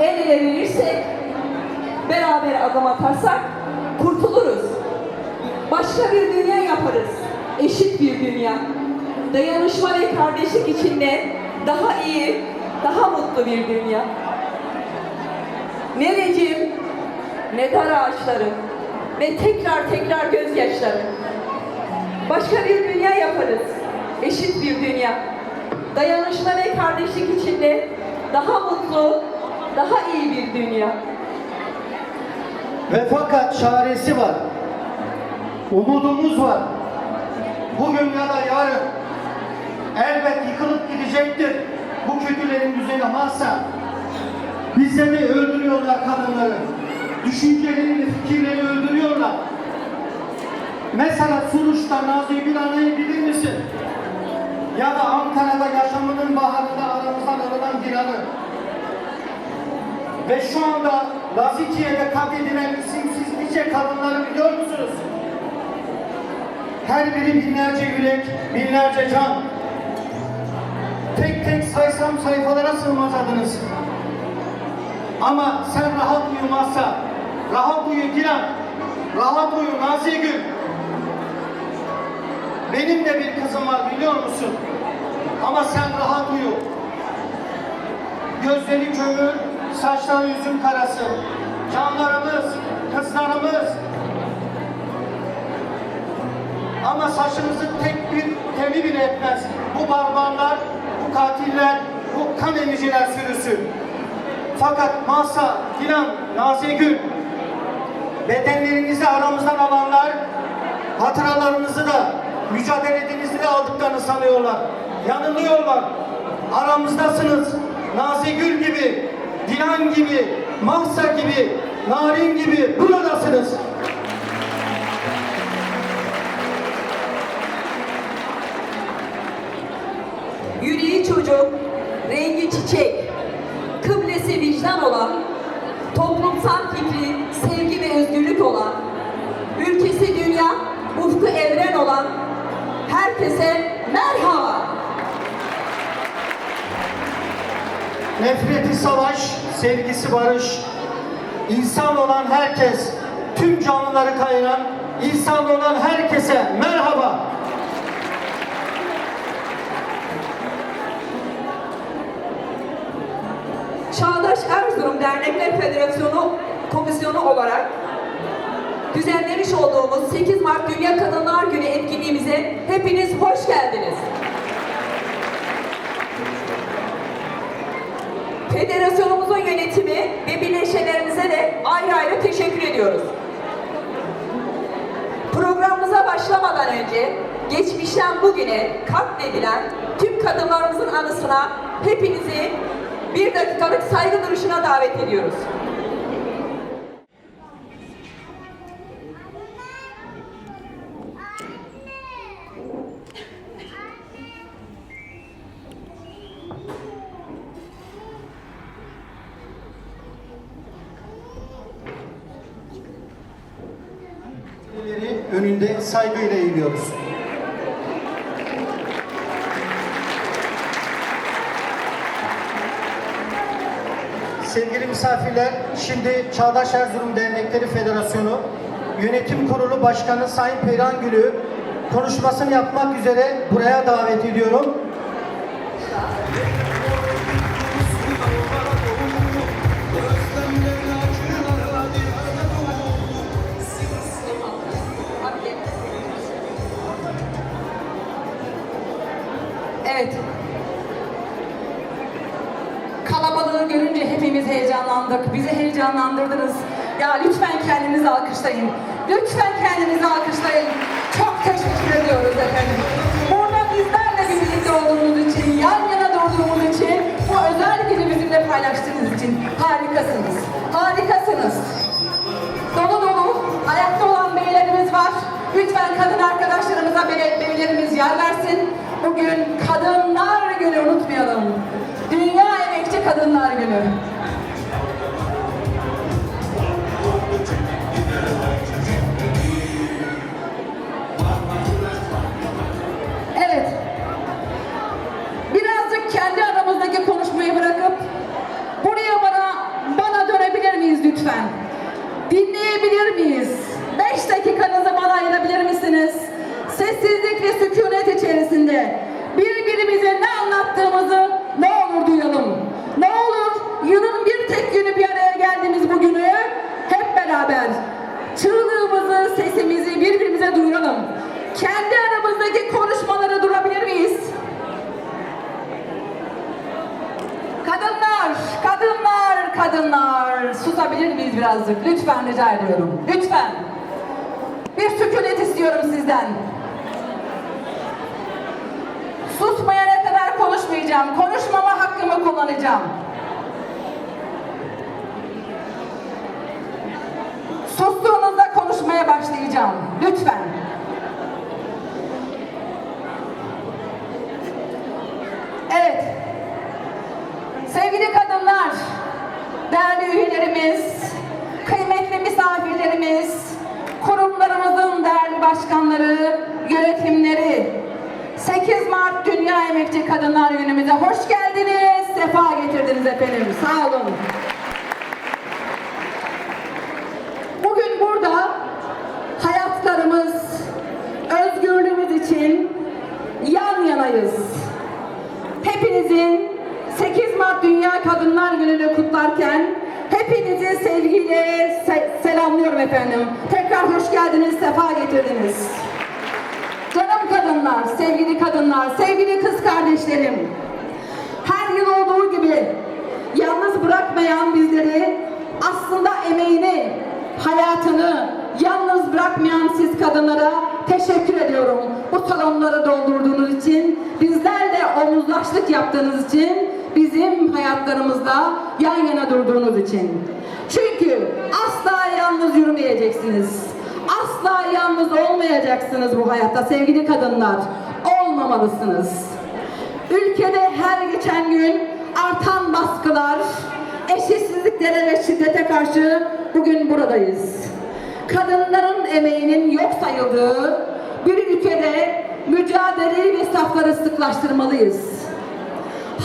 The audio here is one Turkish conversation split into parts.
el ele verirsek, beraber adım atarsak kurtuluruz. Başka bir dünya yaparız. Eşit bir dünya. Dayanışma ve kardeşlik içinde daha iyi, daha mutlu bir dünya. Ne rejim, ne dar ağaçları ve tekrar tekrar gözyaşları. Başka bir dünya yaparız. Eşit bir dünya. Dayanışma ve kardeşlik içinde daha mutlu, daha iyi bir dünya. Ve fakat çaresi var. Umudumuz var. Bugün ya da yarın elbet yıkılıp gidecektir bu kötülerin düzeni varsa. Bizleri öldürüyorlar kadınları. Düşüncelerini, fikirleri öldürüyorlar. Mesela Suruç'ta Nazi Bilana'yı bilir misin? Ya da Ankara'da yaşamının baharında aramızdan alınan Dilan'ı. Ve şu anda Lazikiye'de katledilen isimsiz nice kadınları biliyor musunuz? Her biri binlerce yürek, binlerce can. Tek tek saysam sayfalara sığmaz adınız. Ama sen rahat uyumazsa, rahat uyu Dilan, rahat uyu Nazigül. Benim de bir kızım var biliyor musun? Ama sen rahat uyu. Gözleri kömür, saçları üzüm karası. Canlarımız, kızlarımız. Ama saçımızı tek bir teli bile etmez. Bu barbarlar, bu katiller, bu kan emiciler sürüsü. Fakat Masa, Dilan, Nazigül, bedenlerinizi aramızdan alanlar, hatıralarınızı da, mücadelenizi de aldıklarını sanıyorlar. Yanılıyorlar. Aramızdasınız. Nazigül gibi, Dilan gibi, Mahsa gibi, Narin gibi buradasınız. Yüreği çocuk, rengi çiçek, kıblesi vicdan olan, toplumsal fikri sevgi ve özgürlük olan, ülkesi dünya, ufku evren olan herkese merhaba. Nefreti savaş, sevgisi barış. İnsan olan herkes, tüm canlıları kayıran, insan olan herkese merhaba. Çağdaş Erzurum Dernekler Federasyonu Komisyonu olarak düzenlemiş olduğumuz 8 Mart Dünya Kadınlar Günü etkinliğimize hepiniz hoş geldiniz. Federasyonumuzun yönetimi ve bileşenlerimize de ayrı ayrı teşekkür ediyoruz. Programımıza başlamadan önce geçmişten bugüne katledilen tüm kadınlarımızın anısına hepinizi bir dakikalık saygı duruşuna davet ediyoruz. Önünde saygıyla eğiliyoruz. Sevgili misafirler, şimdi Çağdaş Erzurum Dernekleri Federasyonu Yönetim Kurulu Başkanı Sayın Perihan Gül'ü konuşmasını yapmak üzere buraya davet ediyorum. Kalabalığı görünce hepimiz heyecanlandık. Bizi heyecanlandırdınız. Ya lütfen kendinizi alkışlayın. Lütfen kendinizi alkışlayın. Çok teşekkür ediyoruz efendim. Burada bizlerle birlikte olduğunuz için, yan yana durduğumuz için, bu özel günü bizimle paylaştığınız için harikasınız. Harikasınız. Dolu dolu ayakta olan beylerimiz var. Lütfen kadın arkadaşlarımıza bey- beylerimiz yer versin. Bugün Kadınlar Günü unutmayalım. Kadınlar Günü. Evet. Birazcık kendi aramızdaki konuşmayı bırakıp buraya bana bana dönebilir miyiz lütfen? Dinleyebilir miyiz? Beş dakikanızı bana ayırabilir misiniz? Sessizlik ve sükunet içerisinde birbirimize ne anlattığımızı kendi aramızdaki konuşmalara durabilir miyiz? Kadınlar, kadınlar, kadınlar susabilir miyiz birazcık? Lütfen rica ediyorum. Lütfen. Bir sükunet istiyorum sizden. Susmayana kadar konuşmayacağım. Konuşmama hakkımı kullanacağım. Sustuğunuzda konuşmaya başlayacağım. Lütfen. Emekçi Kadınlar Günümüze hoş geldiniz, sefa getirdiniz efendim. Sağ olun. Bugün burada hayatlarımız, özgürlüğümüz için yan yanayız. Hepinizin 8 Mart Dünya Kadınlar Günü'nü kutlarken hepinizi sevgiyle se- selamlıyorum efendim. Tekrar hoş geldiniz, sefa getirdiniz. Kadınlar, sevgili kadınlar, sevgili kız kardeşlerim. Her yıl olduğu gibi yalnız bırakmayan bizleri aslında emeğini, hayatını yalnız bırakmayan siz kadınlara teşekkür ediyorum. Bu salonları doldurduğunuz için, bizlerle omuzlaştık yaptığınız için, bizim hayatlarımızda yan yana durduğunuz için. Çünkü asla yalnız yürümeyeceksiniz. Asla yalnız olmayacaksınız bu hayatta sevgili kadınlar. Olmamalısınız. Ülkede her geçen gün artan baskılar, eşitsizliklere ve şiddete karşı bugün buradayız. Kadınların emeğinin yok sayıldığı bir ülkede mücadeleyi ve safları sıklaştırmalıyız.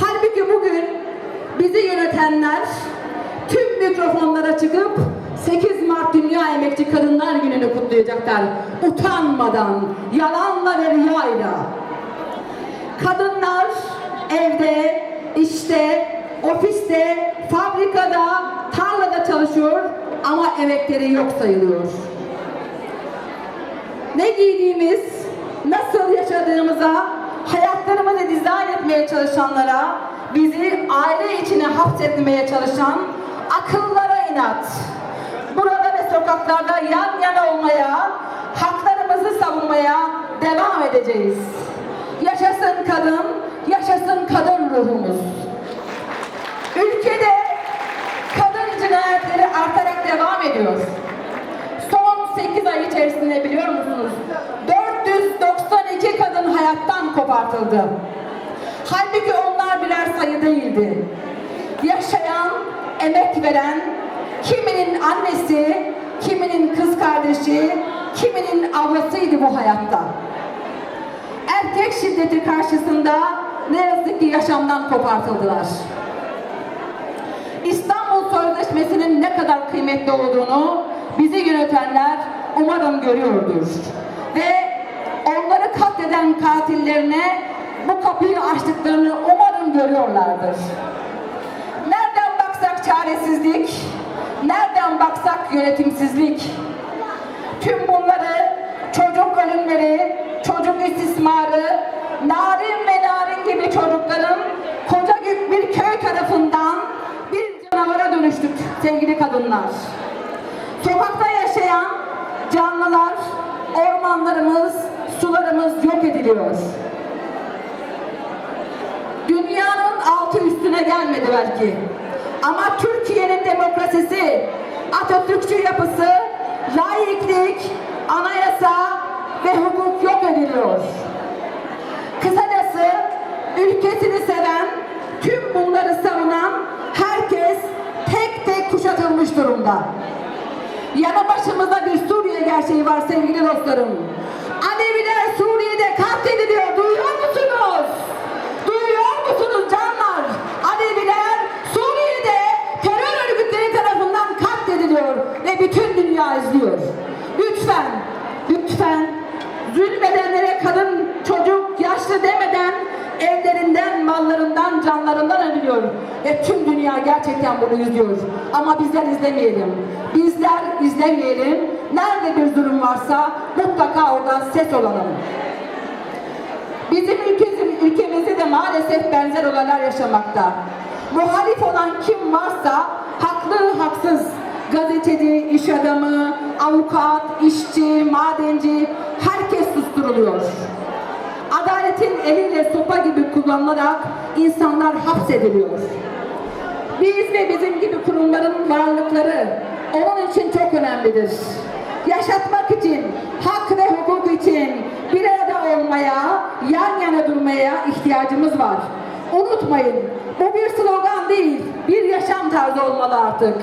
Halbuki bugün bizi yönetenler tüm mikrofonlara çıkıp 8 Mart Dünya Emekçi Kadınlar Günü'nü kutlayacaklar. Utanmadan, yalanla ve riyayla. Kadınlar evde, işte, ofiste, fabrikada, tarlada çalışıyor ama emekleri yok sayılıyor. Ne giydiğimiz, nasıl yaşadığımıza, hayatlarımızı dizayn etmeye çalışanlara, bizi aile içine hapsetmeye çalışan akıllara inat. Burada ve sokaklarda yan yana olmaya, haklarımızı savunmaya devam edeceğiz. Yaşasın kadın, yaşasın kadın ruhumuz. Ülkede kadın cinayetleri artarak devam ediyor. Son 8 ay içerisinde biliyor musunuz? 492 kadın hayattan kopartıldı. Halbuki onlar birer sayı değildi. Yaşayan, emek veren, kiminin annesi, kiminin kız kardeşi, kiminin ablasıydı bu hayatta. Erkek şiddeti karşısında ne yazık ki yaşamdan kopartıldılar. İstanbul Sözleşmesi'nin ne kadar kıymetli olduğunu bizi yönetenler umarım görüyordur. Ve onları katleden katillerine bu kapıyı açtıklarını umarım görüyorlardır. Nereden baksak çaresizlik, nereden baksak yönetimsizlik. Tüm bunları çocuk ölümleri, çocuk istismarı, narin ve narin gibi çocukların koca bir köy tarafından bir canavara dönüştük sevgili kadınlar. Sokakta yaşayan canlılar, ormanlarımız, sularımız yok ediliyor. Dünyanın altı üstüne gelmedi belki. Ama Türkiye'nin demokrasisi, Atatürkçü yapısı, laiklik, anayasa ve hukuk yok ediliyor. Kısacası ülkesini seven, tüm bunları savunan herkes tek tek kuşatılmış durumda. Yanı başımızda bir Suriye gerçeği var sevgili dostlarım. Aleviler Suriye'de katlediliyor. Duyuyor musunuz? Duyuyor musunuz canlar? Aleviler Suriye'de terör örgütleri tarafından katlediliyor ve bütün dünya izliyor. Lütfen, lütfen zulmedenlere kadın, çocuk, yaşlı demeden evlerinden, mallarından, canlarından ölüyor. Ve tüm dünya gerçekten bunu izliyor. Ama bizler izlemeyelim. Bizler izlemeyelim. Nerede bir zulüm varsa mutlaka orada ses olalım. Bizim ülkemiz, ülkemizde de maalesef benzer olaylar yaşamakta. Muhalif olan kim varsa haklı haksız, gazeteci, iş adamı, avukat, işçi, madenci herkes susturuluyor. Adaletin eliyle sopa gibi kullanılarak insanlar hapsediliyor. Biz ve bizim gibi kurumların varlıkları onun için çok önemlidir. Yaşatmak için, hak ve hukuk için bir arada olmaya, yan yana durmaya ihtiyacımız var. Unutmayın, bu bir slogan değil, bir yaşam tarzı olmalı artık.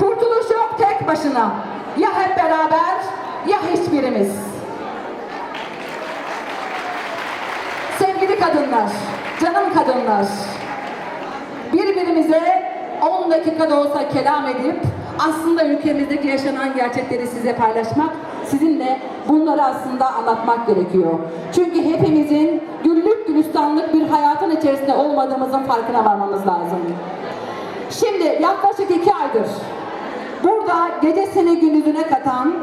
Kurtuluş yok tek başına. Ya hep beraber ya hiçbirimiz. Sevgili kadınlar, canım kadınlar, birbirimize 10 dakika da olsa kelam edip aslında ülkemizdeki yaşanan gerçekleri size paylaşmak, sizinle bunları aslında anlatmak gerekiyor. Çünkü hepimizin güllük gülistanlık bir hayatın içerisinde olmadığımızın farkına varmamız lazım. Şimdi yaklaşık iki aydır burada gecesini gündüzüne katan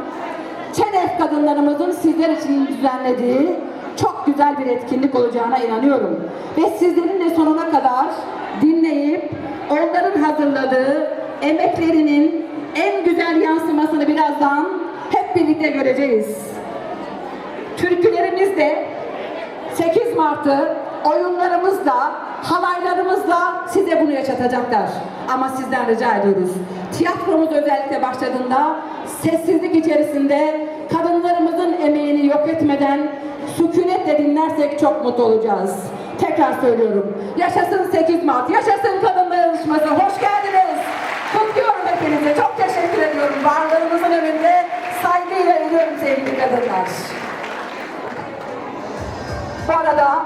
Çenef kadınlarımızın sizler için düzenlediği çok güzel bir etkinlik olacağına inanıyorum. Ve sizlerin de sonuna kadar dinleyip onların hazırladığı emeklerinin en güzel yansımasını birazdan hep birlikte göreceğiz. Türkülerimiz de 8 Mart'ı oyunlarımızla, halaylarımızla size bunu yaşatacaklar. Ama sizden rica ediyoruz. Tiyatromuz özellikle başladığında sessizlik içerisinde kadınlarımızın emeğini yok etmeden sükunetle dinlersek çok mutlu olacağız. Tekrar söylüyorum. Yaşasın 8 Mart, yaşasın kadınlar yarışması. Hoş geldiniz. Kutluyorum hepinizi. Çok teşekkür ediyorum. Varlığınızın önünde saygıyla eğiliyorum sevgili kadınlar. Bu arada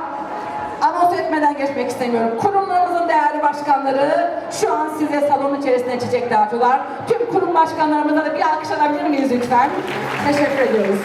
anons etmeden geçmek istemiyorum. Kurumlarımızın değerli başkanları şu an size salon içerisinde çiçek dağıtıyorlar. Tüm kurum başkanlarımıza da bir alkış alabilir miyiz lütfen? Teşekkür ediyoruz.